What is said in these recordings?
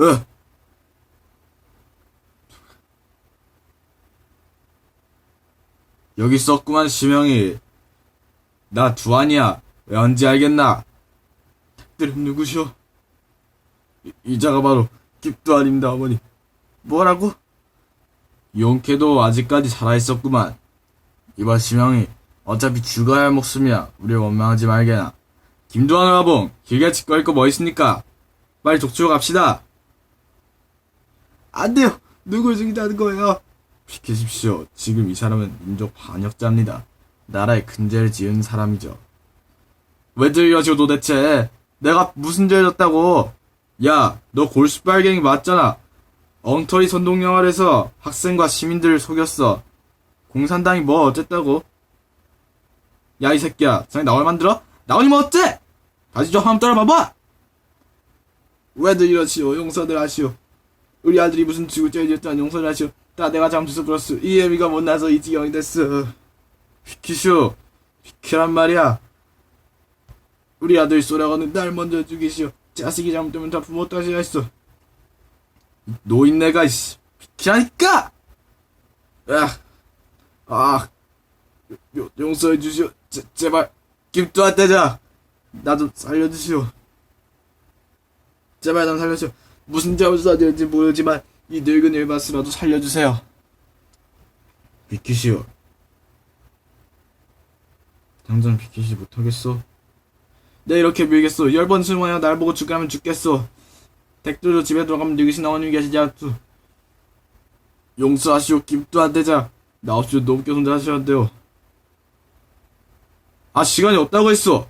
어. 여기 있었구만 시명이. 나 두안이야. 왜 언제 알겠나? 들은 누구시오? 이, 이자가 바로 깁두안입니다 어머니. 뭐라고? 용케도 아직까지 살아있었구만. 이봐 시명이. 어차피 죽어야 할 목숨이야. 우리 원망하지 말게나. 김두한 화봉 길게 짓거릴 거 뭐 있습니까? 빨리 족치러 갑시다 안 돼요. 누굴 죽이자는 거예요? 비키십시오. 지금 이 사람은 민족 반역자입니다. 나라에 큰 죄를 지은 사람이죠. 왜들 이러시오 도대체? 내가 무슨 죄를 졌다고? 야 너 골수 빨갱이 맞잖아. 엉터리 선동 영화에서 학생과 시민들을 속였어. 공산당이 뭐 어쨌다고? 야 이 새끼야. 자네 나올 만들어? 나오니면 어째? 다시 좀 한번 따라봐봐. 왜들 이러시오? 용서들 하시오 우리 아들이 무슨 지었다는 용서를 하시오. 다 내가 잘못해서 그렇소. 이 애미가 못나서 이 지경이 됐어 비키쇼 비키란 말이야. 우리 아들 쏘라고는 날 먼저 죽이시오. 자식이 잘못되면 다 부모 탓이야 했어 노인네가 씨 비키라니까! 아, 아 요, 용서해 주시오. 제, 제발 김두한 대장 나 좀 살려주시오. 제발 좀 살려주시오 무슨 잘못을 하는지 모르지만 이 늙은 일바스라도 살려주세요. 비키시오. 당장 비키시 못하겠어 내 이렇게 밀겠어 열번 수용하여 날 보고 죽으면 죽겠어 댁들도 집에 들어가면 늙으신 어머님이 계시지 않소. 용서하시오 김두한 대장 나 없이도 너무 손질 하셔야 돼요. 아 시간이 없다고 했어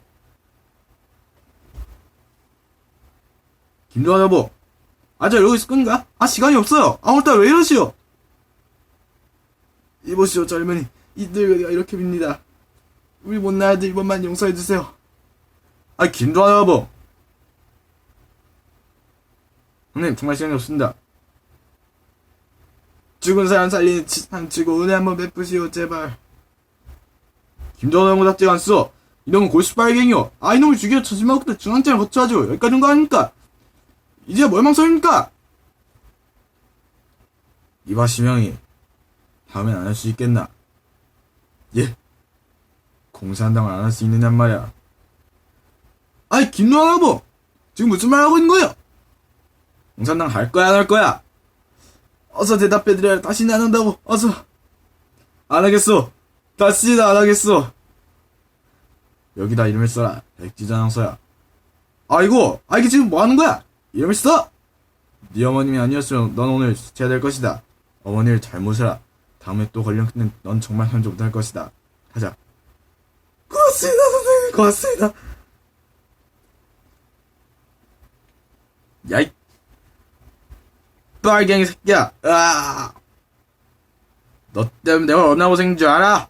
김두한 여보 아저 있을 건가? 아 시간이 없어요. 아무렇다 왜 이러시오? 이보시오 젊은이. 이 늙은이가 이렇게 빕니다. 우리 못난 아들 이번만 용서해주세요. 아 김두한 여보 형님 정말 시간이 없습니다. 죽은 사람 살리는 한치고 은혜 한번 베푸시오 제발. 김정은 형보 답지가 않소 이놈은 골수 빨갱이요. 아 이놈을 죽여. 저지마부터 중앙장을 거쳐야죠 여기까지 온거 아닙니까 이제 뭘 망설입니까? 이봐 시명이 다음엔 안 할 수 있겠나? 예 공산당을 안 할 수 있느냔 말이야. 아이 김노한 여보 지금 무슨 말 하고 있는 거예요? 공산당 할 거야 안 할 거야? 어서 대답해드려야 다시는 안 한다고 어서. 안 하겠어 다시는 안 하겠어 여기다 이름을 써라 백지장서야. 아이고 아 이게 지금 뭐 하는 거야 이름을 써! 네 어머님이 아니었으면 넌 오늘 수치해야 될 것이다. 어머니를 잘못해라. 다음에 또 그땐 넌 정말 현재 못할 것이다. 가자. 고맙습니다 선생님. 고맙습니다. 야이. 빨갱이 새끼야. 으아. 너 때문에 내가 얼마나 고생인 줄 알아?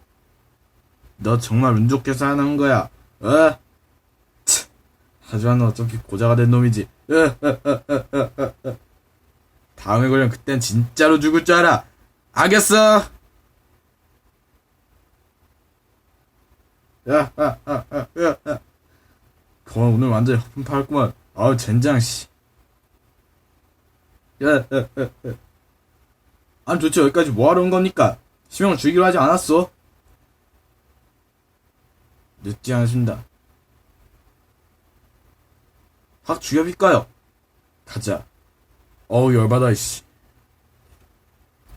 너 정말 운 좋게 사는 거야. 어? 치, 하지만 너 어차피 고자가 된 놈이지. 다음에 걸리면 그땐 진짜로 죽을 줄 알아 알겠어 야, 아, 아, 아, 야, 야. 그건 오늘 완전 허풍파였구만 아우 젠장 씨 야, 야, 야, 야. 아니 도대체 여기까지 뭐하러 온 겁니까? 시명을 죽이기로 하지 않았어? 늦지 않습니다. 확 죽여빌까요? 가자. 어우 열받아 이씨.